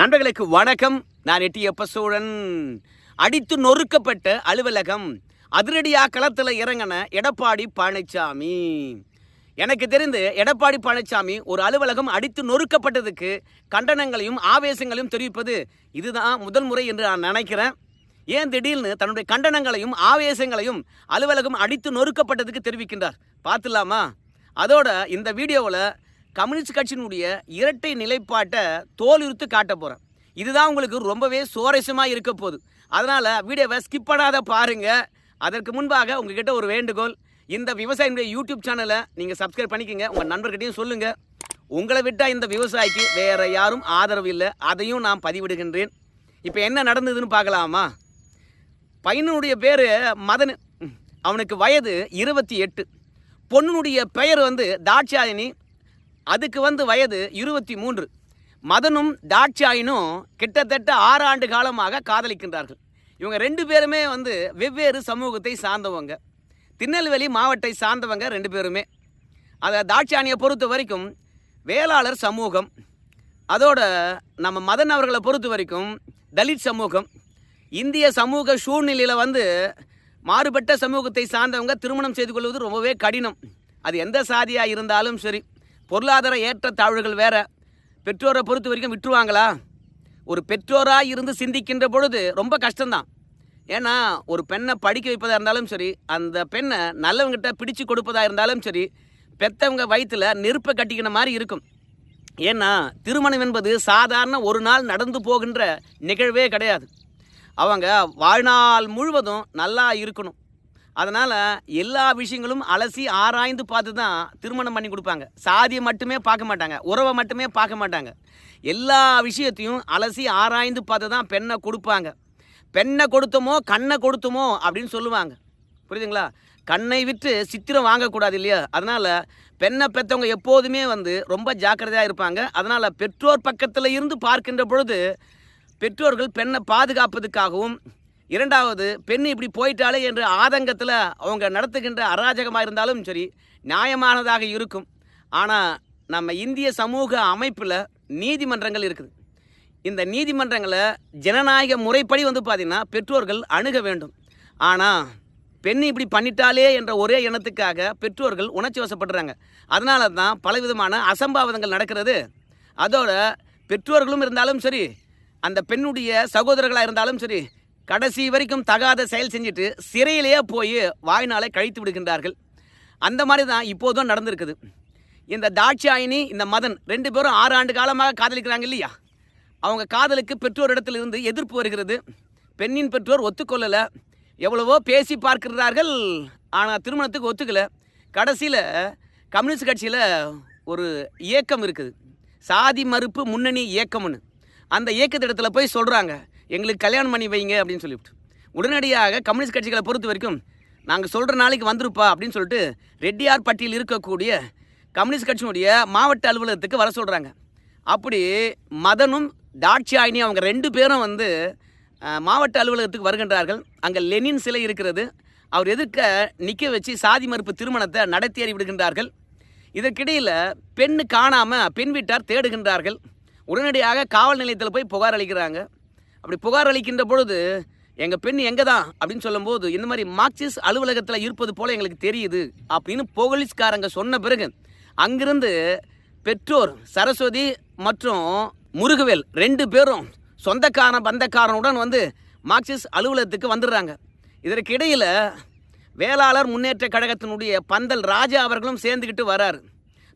நண்பர்களுக்கு வணக்கம். நான் எட்டியப்ப சோழன் அடித்து நொறுக்கப்பட்ட அலுவலகம். அதிரடியா களத்தில் இறங்கின எடப்பாடி பழனிசாமி எனக்கு தெரிந்து எடப்பாடி பழனிசாமி ஒரு அலுவலகம் அடித்து நொறுக்கப்பட்டதுக்கு கண்டனங்களையும் ஆவேசங்களையும் தெரிவிப்பது இதுதான் முதல் முறை என்று நான் நினைக்கிறேன். ஏன் திடீர்னு தன்னுடைய கண்டனங்களையும் ஆவேசங்களையும் அலுவலகம் அடித்து நொறுக்கப்பட்டதுக்கு தெரிவிக்கின்றார்? பார்த்துலாமா? அதோட இந்த வீடியோவில் கம்யூனிஸ்ட் கட்சியினுடைய இரட்டை நிலைப்பாட்டை தோலுறுத்து காட்ட போகிறேன் இதுதான் உங்களுக்கு ரொம்பவே சுவாரஸ்யமாக இருக்க போகுது. அதனால் வீடியோவை ஸ்கிப் பண்ணாத பாருங்கள் அதற்கு முன்பாக உங்ககிட்ட ஒரு வேண்டுகோள். இந்த விவசாயினுடைய யூடியூப் சேனலை நீங்கள் சப்ஸ்கிரைப் பண்ணிக்கங்க. உங்கள் நண்பர்கிட்டையும் சொல்லுங்கள் உங்களை விட்டால் இந்த விவசாயிக்கு வேறு யாரும் ஆதரவு இல்லை. அதையும் நான் பதிவிடுகின்றேன். இப்போ என்ன நடந்ததுன்னு பார்க்கலாமா? பையனுடைய பேர் மதன். அவனுக்கு வயது இருபத்தி எட்டு. பொண்ணுடைய பெயர் வந்து தாட்சாயணி அதுக்கு வந்து வயது இருபத்தி மூன்று. மதனும் தாட்சாயினும் கிட்டத்தட்ட ஆறு ஆண்டு காலமாக காதலிக்கின்றார்கள். இவங்க ரெண்டு பேருமே வந்து வெவ்வேறு சமூகத்தை சார்ந்தவங்க. திருநெல்வேலி மாவட்டத்தை சார்ந்தவங்க ரெண்டு பேருமே. அதை தாட்சாணியை பொறுத்த வரைக்கும் வேளாளர் சமூகம் அதோட நம்ம மதன் அவர்களை பொறுத்த வரைக்கும் தலித் சமூகம் இந்திய சமூக சூழ்நிலையில் வந்து மாறுபட்ட சமூகத்தை சார்ந்தவங்க திருமணம் செய்து கொள்வது ரொம்பவே கடினம். அது எந்த சாதியாக இருந்தாலும் சரி. பொருளாதார ஏற்றத்தாழ்வுகள் வேற. பெற்றோரை பொறுத்த வரைக்கும் விட்டுருவாங்களா? ஒரு பெற்றோராக இருந்து சிந்திக்கின்ற பொழுது ரொம்ப கஷ்டம்தான். ஏன்னா ஒரு பெண்ணை படிக்க வைப்பதாக இருந்தாலும் சரி அந்த பெண்ணை நல்லவங்கிட்ட பிடிச்சு கொடுப்பதாக இருந்தாலும் சரி பெத்தவங்க வயிற்றில் நெருப்பை கட்டிக்கின மாதிரி இருக்கும். ஏன்னா திருமணம் என்பது சாதாரண ஒரு நாள் நடந்து போகின்ற நிகழ்வே கிடையாது. அவங்க வாழ்நாள் முழுவதும் நல்லா இருக்கணும். அதனால் எல்லா விஷயங்களும் அலசி ஆராய்ந்து பார்த்து தான் திருமணம் பண்ணி கொடுப்பாங்க. சாதியை மட்டுமே பார்க்க மாட்டாங்க. உறவை மட்டுமே பார்க்க மாட்டாங்க. எல்லா விஷயத்தையும் அலசி ஆராய்ந்து பார்த்து தான் பெண்ணை கொடுப்பாங்க. பெண்ணை கொடுத்தோமோ கண்ணை கொடுத்தோமோ அப்படின்னு சொல்லுவாங்க. புரியுதுங்களா? கண்ணை விட்டு சித்திரம் வாங்கக்கூடாது இல்லையா? அதனால் பெண்ணை பெற்றவங்க எப்போதுமே வந்து ரொம்ப ஜாக்கிரதையாக இருப்பாங்க. அதனால் பெற்றோர் பக்கத்தில் இருந்து பார்க்கின்ற பொழுது பெற்றோர்கள் பெண்ணை பாதுகாப்பதுக்காகவும் இரண்டாவது பெண் இப்படி போயிட்டாலே என்று ஆதங்கத்தில் அவங்க நடத்துகின்ற அராஜகமாக இருந்தாலும் சரி நியாயமானதாக இருக்கும். ஆனால் நம்ம இந்திய சமூக அமைப்பில் நீதிமன்றங்கள் இருக்குது. இந்த நீதிமன்றங்களை ஜனநாயக முறைப்படி வந்து பார்த்திங்கன்னா பெற்றோர்கள் அணுக வேண்டும். ஆனால் பெண் இப்படி பண்ணிட்டாலே என்ற ஒரே எண்ணத்துக்காக பெற்றோர்கள் உணர்ச்சி வசப்படுறாங்க. அதனால தான் பலவிதமான அசம்பாவிதங்கள் நடக்கிறது. அதோட பெற்றோர்களும் இருந்தாலும் சரி அந்த பெண்ணுடைய சகோதரர்களாக இருந்தாலும் சரி கடைசி வரைக்கும் தகாத செயல் செஞ்சுட்டு சிறையிலேயே போய் வாய்நாளை கழித்து விடுகின்றார்கள். அந்த மாதிரி தான் இப்போதும் நடந்திருக்குது. இந்த தாட்சாயினி இந்த மதன் ரெண்டு பேரும் ஆறு ஆண்டு காலமாக காதலிக்கிறாங்க இல்லையா? அவங்க காதலுக்கு பெற்றோரிடத்திலிருந்து எதிர்ப்பு வருகிறது. பெண்ணின் பெற்றோர் ஒத்துக்கொள்ளலை. எவ்வளவோ பேசி பார்க்கிறார்கள். ஆனால் திருமணத்துக்கு ஒத்துக்கலை. கடைசியில் கம்யூனிஸ்ட் கட்சியில் ஒரு இயக்கம் இருக்குது. சாதி மறுப்பு முன்னணி இயக்கம்னு. அந்த இயக்கத்திடத்தில் போய் சொல்கிறாங்க எங்களுக்கு கல்யாணம் பண்ணி வைங்க அப்படின்னு சொல்லிவிட்டு. உடனடியாக கம்யூனிஸ்ட் கட்சிகளை பொறுத்த வரைக்கும் நாங்கள் சொல்கிற நாளைக்கு வந்துருப்பா அப்படின்னு சொல்லிட்டு ரெட்டியார் பட்டியில் இருக்கக்கூடிய கம்யூனிஸ்ட் கட்சியினுடைய மாவட்ட அலுவலகத்துக்கு வர சொல்கிறாங்க அப்படி மதனும் தாட்சியாயினி அவங்க ரெண்டு பேரும் வந்து மாவட்ட அலுவலகத்துக்கு வருகின்றார்கள். அங்கே லெனின் சிலை இருக்கிறது. அவர் எதிர்க்க நிற்க வச்சு சாதி மறுப்பு திருமணத்தை நடத்தி விடுகின்றார்கள் இதற்கிடையில் பெண்ணு காணாமல் பெண் வீட்டார் தேடுகின்றார்கள். உடனடியாக காவல் நிலையத்தில் போய் புகார் அளிக்கிறாங்க. அப்படி புகார் அளிக்கின்ற பொழுது எங்கள் பெண் எங்கே தான் அப்படின்னு சொல்லும்போது இந்த மாதிரி மார்க்சிஸ்ட் அலுவலகத்தில் இருப்பது போல் எங்களுக்கு தெரியுது அப்படின்னு போலீஸ்காரங்க சொன்ன பிறகு அங்கிருந்து பெற்றோர் சரஸ்வதி மற்றும் முருகவேல் ரெண்டு பேரும் சொந்தக்காரன் பந்தக்காரனுடன் வந்து மார்க்சிஸ்ட் அலுவலகத்துக்கு வந்துடுறாங்க. இதற்கிடையில் வேளாளர் முன்னேற்ற கழகத்தினுடைய பந்தல் ராஜா அவர்களும் சேர்ந்துக்கிட்டு வராரு.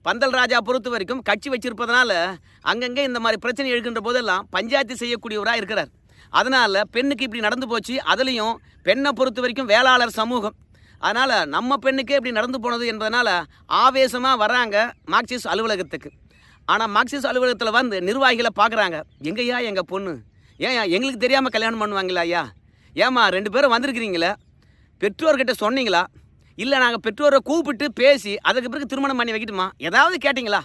பந்தல் ராஜா பொறுத்த வரைக்கும் கட்சி வச்சிருப்பதனால அங்கங்கே இந்த மாதிரி பிரச்சனை எழுகின்ற போதெல்லாம் பஞ்சாயத்து செய்யக்கூடியவராக இருக்கிறார். அதனால் பெண்ணுக்கு இப்படி நடந்து போச்சு அதுலேயும் பெண்ணை பொறுத்த வரைக்கும் வேளாளர் சமூகம். அதனால் நம்ம பெண்ணுக்கே இப்படி நடந்து போனது என்பதனால் ஆவேசமாக வராங்க மார்க்சிஸ்ட் அலுவலகத்துக்கு. ஆனால் மார்க்சிஸ்ட் அலுவலகத்தில் வந்து நிர்வாகிகளை பார்க்குறாங்க எங்கய்யா எங்கள் பொண்ணு? ஏன் எங்களுக்கு தெரியாமல் கல்யாணம் பண்ணுவாங்களா ஐயா? ஏம்மா ரெண்டு பேரும் வந்திருக்கிறீங்களே? பெற்றோர்கிட்ட சொன்னீங்களா? இல்லை நாங்கள் பெற்றோரை கூப்பிட்டு பேசி அதுக்கு பிறகு திருமணம் பண்ணி வைக்கட்டுமா? ஏதாவது கேட்டிங்களா?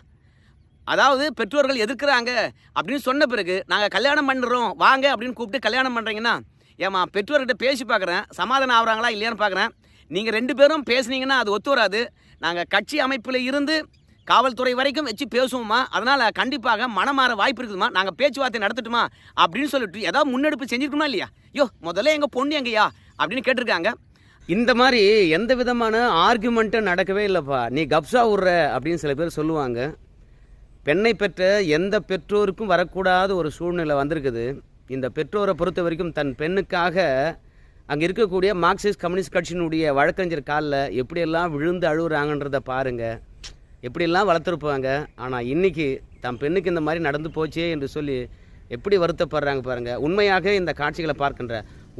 அதாவது பெற்றோர்கள் எதிர்க்கிறாங்க அப்படின்னு சொன்ன பிறகு நாங்கள் கல்யாணம் பண்ணுறோம் வாங்க அப்படின்னு கூப்பிட்டு கல்யாணம் பண்ணுறீங்கன்னா ஏம்மா பெற்றோர்கிட்ட பேசி பார்க்குறேன் சமாதானம் ஆகுறாங்களா இல்லையான்னு பார்க்குறேன் நீங்கள் ரெண்டு பேரும் பேசுனீங்கன்னா அது ஒத்து வராது. நாங்கள் கட்சி அமைப்பில் இருந்து காவல்துறை வரைக்கும் வச்சு பேசுவோமா? அதனால் கண்டிப்பாக மனமாற வாய்ப்பு இருக்குதுமா? நாங்கள் பேச்சுவார்த்தை நடத்தட்டுமா? அப்படின்னு சொல்லிட்டு ஏதாவது முன்னெடுப்பு செஞ்சிருக்கணுமா இல்லையா? யோ முதல்ல எங்கள் பொண்ணு எங்கேயா? அப்படின்னு கேட்டிருக்காங்க. இந்த மாதிரி எந்த விதமான ஆர்குமெண்ட்டும் நடக்கவே இல்லைப்பா. நீ கப்ஸா விட்ற அப்படின்னு சில பேர் சொல்லுவாங்க. பெண்ணை பெற்ற எந்த பெற்றோருக்கும் வரக்கூடாத ஒரு சூழ்நிலை வந்திருக்குது. இந்த பெற்றோரை பொறுத்த வரைக்கும் தன் பெண்ணுக்காக அங்கே இருக்கக்கூடிய மார்க்சிஸ்ட் கம்யூனிஸ்ட் கட்சியினுடைய வழக்கறிஞர் காலில் எப்படியெல்லாம் விழுந்து அழுகுறாங்கன்றதை பாருங்கள் எப்படியெல்லாம் வளர்த்துருப்பாங்க. ஆனால் இன்றைக்கி தம் பெண்ணுக்கு இந்த மாதிரி நடந்து போச்சே என்று சொல்லி எப்படி வருத்தப்படுறாங்க பாருங்கள் உண்மையாக இந்த காட்சிகளை பார்க்கின்ற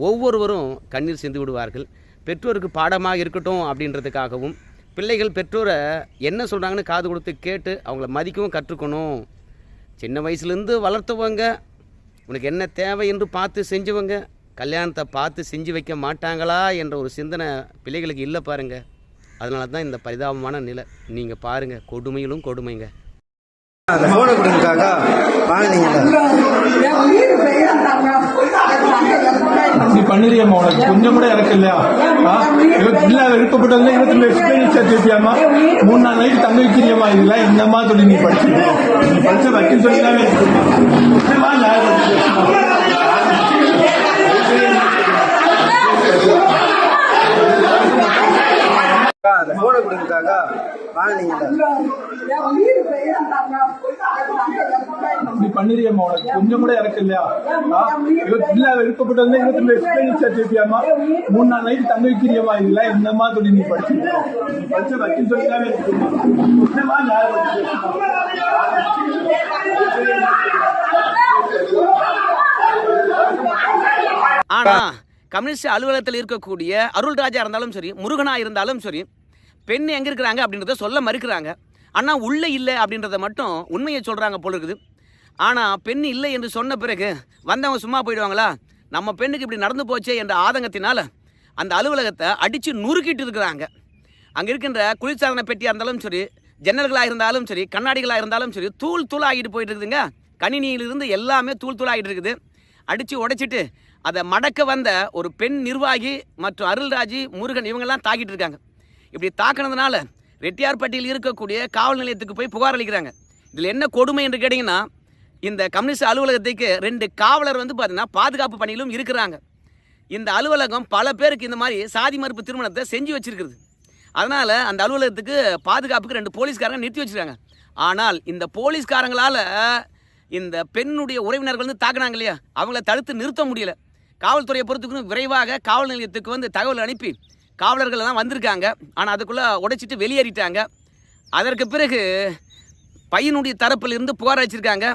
ஒவ்வொருவரும் கண்ணீர் சிந்து விடுவார்கள் பெற்றோருக்கு பாடமாக இருக்கட்டும் அப்படின்றதுக்காகவும் பிள்ளைகள் பெற்றோரை என்ன சொல்கிறாங்கன்னு காது கொடுத்து கேட்டு அவங்கள மதிக்கவும் கற்றுக்கணும். சின்ன வயசுலேருந்து வளர்த்தவங்க உனக்கு என்ன தேவை என்று பார்த்து செஞ்சவங்க கல்யாணத்தை பார்த்து செஞ்சு வைக்க மாட்டாங்களா என்ற ஒரு சிந்தனை பிள்ளைகளுக்கு இல்லை பாருங்க. அதனால தான் இந்த பரிதாபமான நிலை. நீங்கள் பாருங்கள் கொடுமையிலும் கொடுமைங்க. ரவண போனை நீ பண்ணிருக்கியம்மா உனக்கு கொஞ்சம் கூட இறக்கு இல்லையா? ஆ? இவ- இல்ல விருப்பப்பட்டவங்க இருபத்தி ரெண்டு எக்ஸ்பீரியன்ஸ் சேர்த்துப்பியாமா மூணு நாள் நைட்டு தங்க வைக்கிறியம்மா இதெல்லாம் என்னம்மா சொல்லி நீ படிச்சிருக்கோம் நீ படிச்ச வக்கீல் சொல்லி அக்கா, அந்த போனை கொடுங்கக்காக்கா. நீ உனக்கு கொஞ்சம் கூட இறக்கு இல்லையா? இல்ல விருப்பப்பட்டவங்க இருபத்தி ரெண்டு எக்ஸ்பீரியன்ஸ் சேர்த்துப்பியாமா மூணு நாள் நைட்டு தங்க வைக்கிறியம்மா இதெல்லாம் என்னம்மா சொல்லி நீ நீ படிச்ச வக்கீல் என்னம்மா ஆனால் கம்யூனிஸ்ட் அலுவலகத்தில் இருக்கக்கூடிய அருள்ராஜா இருந்தாலும் சரி முருகனா இருந்தாலும் சரி பெண் எங்கே இருக்கிறாங்க அப்படின்றத சொல்ல மறுக்கிறாங்க. ஆனால் உள்ளே இல்லை அப்படின்றத மட்டும் உண்மையை சொல்கிறாங்க போல இருக்குது. ஆனால் பெண் இல்லை என்று சொன்ன பிறகு வந்தவங்க சும்மா போயிடுவாங்களா? நம்ம பெண்ணுக்கு இப்படி நடந்து போச்சே என்ற ஆதங்கத்தினால் அந்த அலுவலகத்தை அடித்து நுறுக்கிட்டு இருக்கிறாங்க. அங்கே இருக்கின்ற குளிர்சாதன பெட்டியாக இருந்தாலும் சரி ஜன்னல்களாக இருந்தாலும் சரி கண்ணாடிகளாக இருந்தாலும் சரி தூள் தூள் ஆகிட்டு போயிட்டு இருக்குதுங்க. கணினியிலிருந்து எல்லாமே தூள் தூள் ஆகிட்டு இருக்குது. அடித்து உடைச்சிட்டு அதை மடக்க வந்த ஒரு பெண் நிர்வாகி மற்றும் அருள்ராஜி முருகன் இவங்கெல்லாம் தாக்கிட்டு இருக்காங்க. இப்படி தாக்கினதுனால ரெட்டியார்பட்டியில் இருக்கக்கூடிய காவல் நிலையத்துக்கு போய் புகார் அளிக்கிறாங்க. இதில் என்ன கொடுமை என்று கேட்டிங்கன்னா இந்த கம்யூனிஸ்ட் அலுவலகத்துக்கு ரெண்டு காவலர் வந்து பார்த்திங்கன்னா பாதுகாப்பு பணியிலும் இருக்கிறாங்க. இந்த அலுவலகம் பல பேருக்கு இந்த மாதிரி சாதி மறுப்பு திருமணத்தை செஞ்சு வச்சிருக்கிறது. அதனால் அந்த அலுவலகத்துக்கு பாதுகாப்புக்கு ரெண்டு போலீஸ்காரங்க நிறுத்தி வச்சுருக்காங்க. ஆனால் இந்த போலீஸ்காரங்களால் இந்த பெண்ணுடைய உறவினர்கள் வந்து தாக்குனாங்க இல்லையா? அவங்கள தடுத்து நிறுத்த முடியல. காவல்துறையை பொறுத்துக்கணும் விரைவாக காவல் நிலையத்துக்கு வந்து தகவல் அனுப்பி காவலர்கள் எல்லாம் வந்திருக்காங்க. ஆனால் அதுக்குள்ளே உடைச்சிட்டு வெளியேறிட்டாங்க. அதற்கு பிறகு பையனுடைய தரப்பிலிருந்து புகார் அளிச்சிருக்காங்க.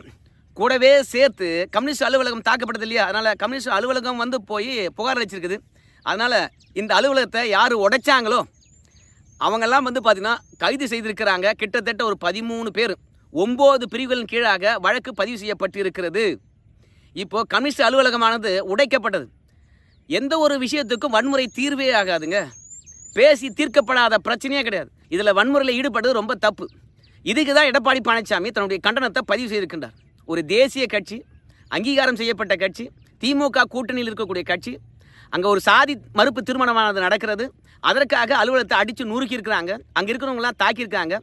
கூடவே சேர்த்து கம்யூனிஸ்ட் அலுவலகம் தாக்கப்பட்டது இல்லையா? அதனால் கம்யூனிஸ்ட் அலுவலகம் வந்து போய் புகார் அளிச்சிருக்குது. அதனால் இந்த அலுவலகத்தை யார் உடைச்சாங்களோ அவங்கெல்லாம் வந்து பார்த்திங்கன்னா கைது செய்திருக்கிறாங்க. கிட்டத்தட்ட ஒரு பதிமூணு பேர். ஒம்பது பிரிவுகளின் கீழாக வழக்கு பதிவு செய்யப்பட்டிருக்கிறது. இப்போது கம்யூனிஸ்ட் அலுவலகமானது உடைக்கப்பட்டது. எந்த ஒரு விஷயத்துக்கும் வன்முறை தீர்வே ஆகாதுங்க. பேசி தீர்க்கப்படாத பிரச்சனையே கிடையாது. இதில் வன்முறையில் ஈடுபடுறது ரொம்ப தப்பு. இதுக்கு தான் எடப்பாடி பழனிசாமி தன்னுடைய கண்டனத்தை பதிவு செய்திருக்கின்றார். ஒரு தேசிய கட்சி அங்கீகாரம் செய்யப்பட்ட கட்சி திமுக கூட்டணியில் இருக்கக்கூடிய கட்சி அங்கே ஒரு சாதி மறுப்பு திருமணமானது நடக்கிறது. அதற்காக அலுவலகத்தை அடித்து நூறுக்கியிருக்கிறாங்க அங்கே இருக்கிறவங்களாம் தாக்கியிருக்காங்க.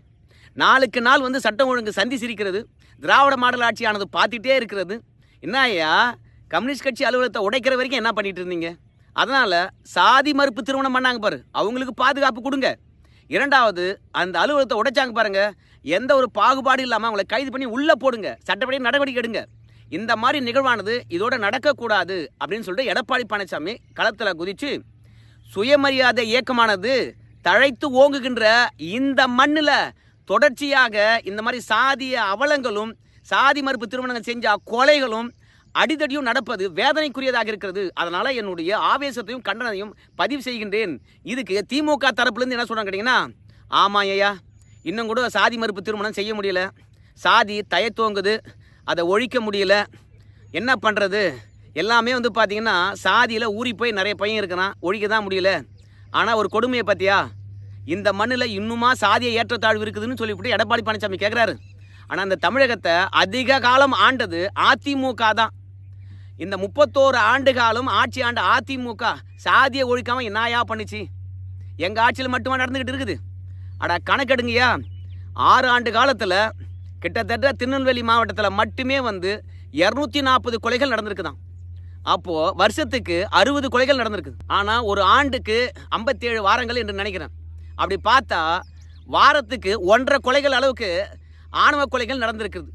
நாளுக்கு நாள் வந்து சட்டம் ஒழுங்கு சந்தி சிரிக்கிறது. திராவிட மாடல் ஆட்சியானது பார்த்துட்டே இருக்கிறது. என்ன ஐயா கம்யூனிஸ்ட் கட்சி அலுவலகத்தை உடைக்கிற வரைக்கும் என்ன பண்ணிட்டு இருந்தீங்க? அதனால் சாதி மறுப்பு திருமணம் பண்ணாங்க பாரு. அவங்களுக்கு பாதுகாப்பு கொடுங்க. இரண்டாவது அந்த அலுவலகத்தை உடைச்சாங்க பாருங்க. எந்த ஒரு பாகுபாடு இல்லாமல் அவங்களை கைது பண்ணி உள்ளே போடுங்க. சட்டப்படி நடவடிக்கை எடுங்க. இந்த மாதிரி நிகழ்வானது இதோட நடக்கக்கூடாது அப்படின்னு சொல்லிட்டு எடப்பாடி பழனிசாமி களத்தில் குதித்து சுயமரியாதை இயக்கமானது தழைத்து ஓங்குகின்ற இந்த மண்ணில் தொடர்ச்சியாக இந்த மாதிரி சாதிய அவலங்களும் சாதி மறுப்பு திருமணங்கள் செஞ்ச கொலைகளும் அடிதடியும் நடப்பது வேதனைக்குரியதாக இருக்கிறது. அதனால் என்னுடைய ஆவேசத்தையும் கண்டனத்தையும் பதிவு செய்கின்றேன். இதுக்கு திமுக தரப்புலேருந்து என்ன சொல்கிறாங்க கேட்டிங்கன்னா ஆமாம் ஐயா இன்னும் கூட சாதி மறுப்பு திருமணம் செய்ய முடியல. சாதி தயத்தோங்குது அதை ஒழிக்க முடியல. என்ன பண்ணுறது எல்லாமே வந்து பார்த்திங்கன்னா சாதியில் ஊறி போய் நிறைய பையன் இருக்கிறான். ஒழிக்க தான் முடியல. ஆனால் ஒரு கொடுமையை பார்த்தியா இந்த மண்ணில் இன்னுமா சாதிய ஏற்றத்தாழ்வு இருக்குதுன்னு சொல்லிவிட்டு எடப்பாடி பழனிசாமி கேட்குறாரு ஆனால் அந்த தமிழகத்தை அதிக காலம் ஆண்டது அதிமுக தான். இந்த முப்பத்தோரு ஆண்டு காலம் ஆட்சி ஆண்ட அதிமுக சாதியை ஒழிக்காமல் என்னாயா பண்ணுச்சு? எங்கள் ஆட்சியில் மட்டுமா நடந்துக்கிட்டு இருக்குது? அட கணக்கெடுங்கய்யா. ஆறு ஆண்டு காலத்தில் கிட்டத்தட்ட திருநெல்வேலி மாவட்டத்தில் மட்டுமே வந்து இரநூத்தி நாற்பது கொலைகள் நடந்திருக்குதான் அப்போது வருஷத்துக்கு அறுபது கொலைகள் நடந்திருக்கு. ஆனால் ஒரு ஆண்டுக்கு ஐம்பத்தேழு வாரங்கள் என்று நினைக்கிறேன். அப்படி பார்த்தா வாரத்துக்கு ஒன்றரை கொலைகள் அளவுக்கு ஆணவ கொலைகள் நடந்திருக்குது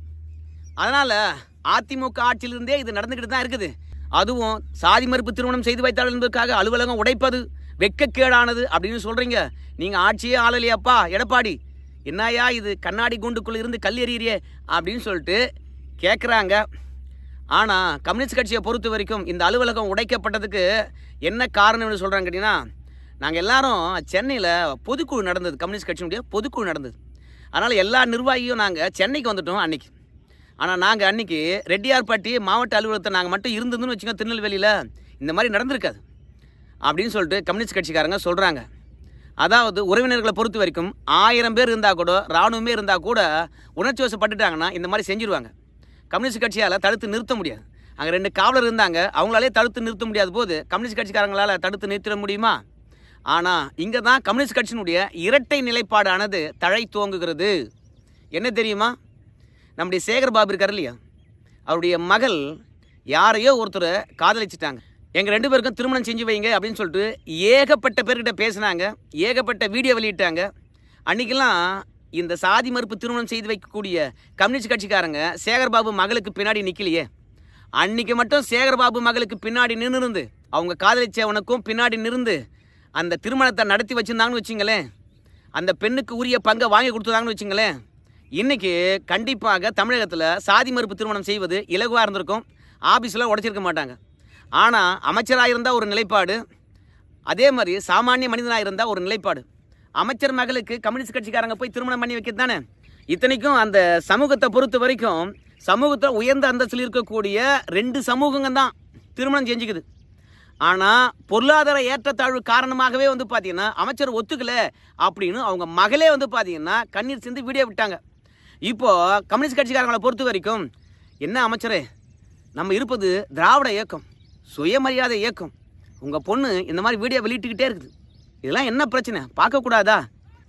அதனால் அதிமுக ஆட்சியிலிருந்தே இது நடந்துக்கிட்டு தான் இருக்குது. அதுவும் சாதி மறுப்பு திருமணம் செய்து வைத்தாள் என்பதற்காக அலுவலகம் உடைப்பது வெக்கக்கேடானது அப்படின்னு சொல்கிறீங்க நீங்கள் ஆட்சியே ஆளலையாப்பா எடப்பாடி. என்னையா இது கண்ணாடி குண்டுக்குள்ளே இருந்து கல் எறியறியே அப்படின்னு சொல்லிட்டு கேட்குறாங்க ஆனால் கம்யூனிஸ்ட் கட்சியை பொறுத்த வரைக்கும் இந்த அலுவலகம் உடைக்கப்பட்டதுக்கு என்ன காரணம்னு சொல்கிறாங்க கேட்டிங்கன்னா நாங்கள் எல்லாரும் சென்னையில் பொதுக்குழு நடந்தது கம்யூனிஸ்ட் கட்சியினுடைய பொதுக்குழு நடந்தது. அதனால் எல்லா நிர்வாகியும் நாங்கள் சென்னைக்கு வந்துட்டோம் அன்றைக்கி ஆனால் நாங்கள் அன்றைக்கி ரெட்டியார்பட்டி மாவட்ட அலுவலகத்தை நாங்கள் மட்டும் இருந்ததுன்னு வச்சுக்கோங்க திருநெல்வேலியில் இந்த மாதிரி நடந்திருக்காது. அப்படின்னு சொல்லிட்டு கம்யூனிஸ்ட் கட்சிக்காரங்க சொல்கிறாங்க அதாவது உறவினர்களை பொறுத்த வரைக்கும் ஆயிரம் பேர் இருந்தால் கூட இராணுவமே இருந்தால் கூட உணர்ச்சி வசப்பட்டுட்டாங்கன்னா இந்த மாதிரி செஞ்சுருவாங்க. கம்யூனிஸ்ட் கட்சியால் தடுத்து நிறுத்த முடியாது. அங்கே ரெண்டு காவலர் இருந்தாங்க அவங்களாலே தடுத்து நிறுத்த முடியாத போது கம்யூனிஸ்ட் கட்சிக்காரங்களால் தடுத்து நிறுத்திட முடியுமா? ஆனால் இங்கே தான் கம்யூனிஸ்ட் கட்சியினுடைய இரட்டை நிலைப்பாடானது தழை துவங்குகிறது. என்ன தெரியுமா? நம்முடைய சேகர் பாபு இருக்கார் இல்லையா? அவருடைய மகள் யாரையோ ஒருத்தரை காதலிச்சிட்டாங்க. எங்கள் ரெண்டு பேருக்கும் திருமணம் செஞ்சு வைங்க அப்படின்னு சொல்லிட்டு ஏகப்பட்ட பேர்கிட்ட பேசினாங்க. ஏகப்பட்ட வீடியோ வெளியிட்டாங்க. அன்றைக்கெல்லாம் இந்த சாதி மறுப்பு திருமணம் செய்து வைக்கக்கூடிய கம்யூனிஸ்ட் கட்சிக்காரங்க சேகர்பாபு மகளுக்கு பின்னாடி நிற்கலையே அன்னைக்கு மட்டும் சேகர்பாபு மகளுக்கு பின்னாடி நின்று இருந்து அவங்க காதலிச்சவனுக்கும் பின்னாடி நின்று அந்த திருமணத்தை நடத்தி வச்சுருந்தாங்கன்னு வச்சுங்களேன். அந்த பெண்ணுக்கு உரிய பங்கை வாங்கி கொடுத்துருந்தாங்கன்னு வச்சுங்களேன். இன்றைக்கி கண்டிப்பாக தமிழகத்தில் சாதி மறுப்பு திருமணம் செய்வது இலகுவாக இருந்திருக்கும். ஆஃபீஸில் உடைச்சிருக்க மாட்டாங்க. ஆனால் அமைச்சராக இருந்தால் ஒரு நிலைப்பாடு. அதே மாதிரி சாமானிய மனிதனாக இருந்தால் ஒரு நிலைப்பாடு. அமைச்சர் மகளுக்கு கம்யூனிஸ்ட் கட்சிக்காரங்க போய் திருமணம் பண்ணி வைக்கிறது தானே? இத்தனைக்கும் அந்த சமூகத்தை பொறுத்த வரைக்கும் சமூகத்தில் உயர்ந்த அந்தஸ்தில் இருக்கக்கூடிய ரெண்டு சமூகங்க தான் திருமணம் செஞ்சுக்குது. ஆனால் பொருளாதார ஏற்றத்தாழ்வு காரணமாகவே வந்து பார்த்தீங்கன்னா அமைச்சர் ஒத்துக்கல அப்படின்னு அவங்க மகளே வந்து பார்த்தீங்கன்னா கண்ணீர் சிந்து வீடியோ விட்டாங்க. இப்போது கம்யூனிஸ்ட் கட்சிக்காரங்களை பொறுத்த வரைக்கும் என்ன அமைச்சரே? நம்ம இருப்பது திராவிட இயக்கம் சுயமரியாதை இயக்கம். உங்கள் பொண்ணு இந்த மாதிரி வீடியோ வெளியிட்டுக்கிட்டே இருக்குது. இதெல்லாம் என்ன பிரச்சனை? பார்க்கக்கூடாதா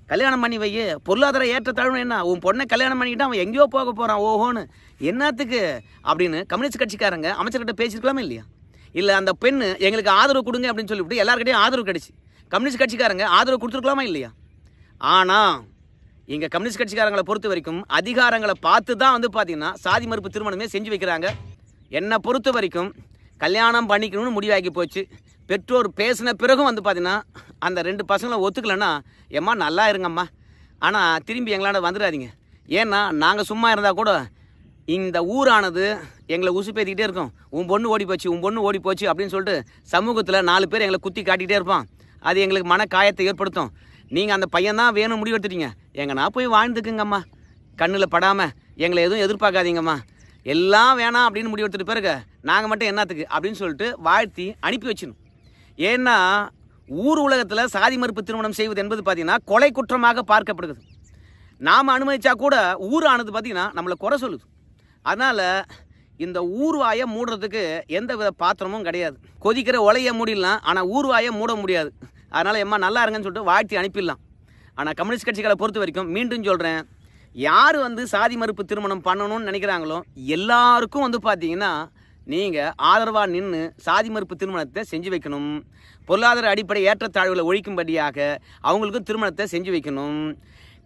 கல்யாணம் பண்ணி வை பொருளாதார ஏற்றத்தாழ்வு என்ன? உன் பொண்ணை கல்யாணம் பண்ணிக்கிட்டு அவன் எங்கேயோ போக போகிறான் ஓஹோன்னு. என்னத்துக்கு? அப்படின்னு கம்யூனிஸ்ட் கட்சிக்காரங்க அமைச்சர்கிட்ட பேசியிருக்கலாமே இல்லையா? இல்லை அந்த பெண் எங்களுக்கு ஆதரவு கொடுங்க அப்படின்னு சொல்லிவிட்டு எல்லாருக்கிட்டையும் ஆதரவு கிடைச்சு. கம்யூனிஸ்ட் கட்சிக்காரங்க ஆதரவு கொடுத்துருக்கலாமா இல்லையா? ஆனால் இங்கே கம்யூனிஸ்ட் கட்சிக்காரங்களை பொறுத்த வரைக்கும் அதிகாரங்களை பார்த்து தான் வந்து பார்த்தீங்கன்னா சாதி மறுப்பு திருமணமே செஞ்சு வைக்கிறாங்க. என்னை பொறுத்த வரைக்கும் கல்யாணம் பண்ணிக்கணும்னு முடிவாகி போச்சு. பெற்றோர் பேசின பிறகும் வந்து பார்த்தீங்கன்னா அந்த ரெண்டு பசங்களை ஒத்துக்கலைன்னா எம்மா நல்லா இருங்கம்மா. ஆனால் திரும்பி எங்களாண்ட வந்துடாதீங்க. ஏன்னா நாங்கள் சும்மா இருந்தால் கூட இந்த ஊரானது எங்களை உசுப்பேத்திக்கிட்டே இருக்கும். உன் பொண்ணு ஓடி போச்சு உன் பொண்ணு ஓடி போச்சு அப்படின்னு சொல்லிட்டு சமூகத்தில் நாலு பேர் எங்களை குத்தி காட்டிகிட்டே இருப்பான். அது எங்களுக்கு மன காயத்தை ஏற்படுத்தும். நீங்கள் அந்த பையன் தான் வேணும் முடிவு எடுத்துட்டீங்க. எங்கன்னா போய் வாழ்ந்துக்குங்கம்மா. கண்ணில் படாமல் எங்களை எதுவும் எதிர்பார்க்காதீங்கம்மா. எல்லாம் வேணாம் அப்படின்னு முடிவு எடுத்துகிட்டு பிறகு நாங்கள் மட்டும் என்னத்துக்கு அப்படின்னு சொல்லிட்டு வாழ்த்தி அனுப்பி வச்சிடணும். ஏன்னா ஊர் உலகத்தில் சாதி மறுப்பு திருமணம் செய்வது என்பது பார்த்தீங்கன்னா கொலை குற்றமாக பார்க்கப்படுகிறது. நாம் அனுமதிச்சா கூட ஊரானது பார்த்தீங்கன்னா நம்மளை குறை சொல்லுது. அதனால் இந்த ஊர்வாயை மூடுறதுக்கு எந்த வித பாத்திரமும் கிடையாது. கொதிக்கிற ஒலையை மூடிடலாம் ஆனால் ஊர்வாயை மூட முடியாது. அதனால் எம்மா நல்லா இருங்கன்னு சொல்லிட்டு வாழ்த்தி அனுப்பிடலாம். ஆனால் கம்யூனிஸ்ட் கட்சிகளை பொறுத்த வரைக்கும் மீண்டும் சொல்கிறேன் யார் வந்து சாதி மறுப்பு திருமணம் பண்ணணும்னு நினைக்கிறாங்களோ எல்லாருக்கும் வந்து பார்த்தீங்கன்னா நீங்கள் ஆதரவாக நின்று சாதி மறுப்பு திருமணத்தை செஞ்சு வைக்கணும். பொருளாதார அடிப்படை ஏற்றத்தாழ்வுகளை ஒழிக்கும்படியாக அவங்களுக்கும் திருமணத்தை செஞ்சு வைக்கணும்.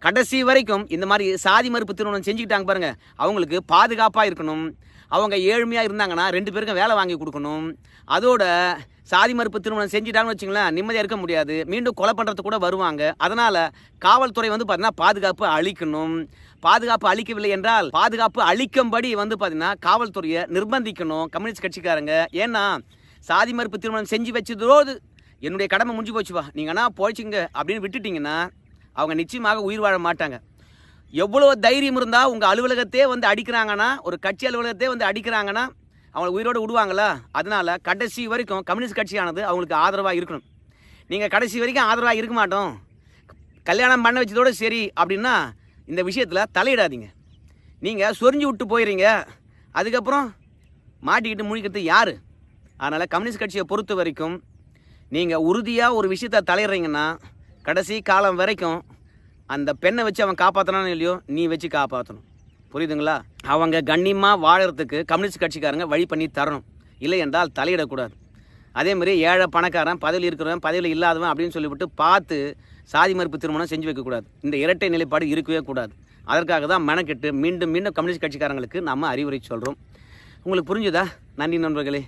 கடைசி வரைக்கும் இந்த மாதிரி சாதி மறுப்பு திருமணம் செஞ்சுக்கிட்டாங்க பாருங்க. அவங்களுக்கு பாதுகாப்பாக இருக்கணும். அவங்க ஏழ்மையாக இருந்தாங்கன்னா ரெண்டு பேருக்கும் வேலை வாங்கி கொடுக்கணும். அதோட சாதி மறுப்பு திருமணம் செஞ்சுட்டாங்கன்னு வச்சுங்களேன் நிம்மதியாக இருக்க முடியாது. மீண்டும் கொலை பண்ணுறதுக்கு கூட வருவாங்க. அதனால் காவல்துறை வந்து பார்த்தீங்கன்னா பாதுகாப்பு அளிக்கணும். பாதுகாப்பு அளிக்கவில்லை என்றால் பாதுகாப்பு அளிக்கும்படி வந்து பார்த்தீங்கன்னா காவல்துறையை நிர்பந்திக்கணும். கம்யூனிஸ்ட் கட்சிக்காரங்க. ஏன்னா சாதி மறுப்பு திருமணம் செஞ்சு வச்சதோடு என்னுடைய கடமை முடிஞ்சு போச்சுப்பா. என்ன போய்ச்சிங்க அப்படின்னு விட்டுட்டிங்கன்னா அவங்க நிச்சயமாக உயிர் வாழ மாட்டாங்க. எவ்வளோ தைரியம் இருந்தால் உங்கள் அலுவலகத்தே வந்து அடிக்கிறாங்கன்னா ஒரு கட்சி அலுவலகத்தே வந்து அடிக்கிறாங்கன்னா அவங்கள உயிரோடு விடுவாங்களா அதனால் கடைசி வரைக்கும் கம்யூனிஸ்ட் கட்சியானது அவங்களுக்கு ஆதரவாக இருக்கணும். நீங்கள் கடைசி வரைக்கும் ஆதரவாக இருக்க மாட்டோம். கல்யாணம் பண்ண வச்சதோடு சரி அப்படின்னா இந்த விஷயத்தில் தலையிடாதீங்க. நீங்கள் சொரிஞ்சு விட்டு போயிடுறீங்க அதுக்கப்புறம் மாட்டிக்கிட்டு முழிக்கிறது யார்? அதனால் கம்யூனிஸ்ட் கட்சியை பொறுத்த வரைக்கும் நீங்கள் உறுதியாக ஒரு விஷயத்தை தலையிடுறீங்கன்னா கடைசி காலம் வரைக்கும் அந்த பெண்ணை வச்சு அவன் காப்பாற்றினானு இல்லையோ நீ வச்சு காப்பாற்றணும் புரியுதுங்களா? அவங்க கண்ணியமாக வாழறதுக்கு கம்யூனிஸ்ட் கட்சிக்காரங்க வழி பண்ணி தரணும். இல்லை என்றால் தலையிடக்கூடாது. அதே மாதிரி ஏழை பணக்காரன் பதவியில் இருக்கிறவன் பதவியில் இல்லாதவன் அப்படின்னு சொல்லிவிட்டு பார்த்து சாதி மறுப்பு திருமணம் செஞ்சு வைக்கக்கூடாது. இந்த இரட்டை நிலைப்பாடு இருக்கவே கூடாது. அதற்காக தான் மெனக்கெட்டு மீண்டும் மீண்டும் கம்யூனிஸ்ட் கட்சிக்காரங்களுக்கு நம்ம அறிவுரை சொல்கிறோம் உங்களுக்கு புரிஞ்சுதா? நன்றி நண்பர்களே.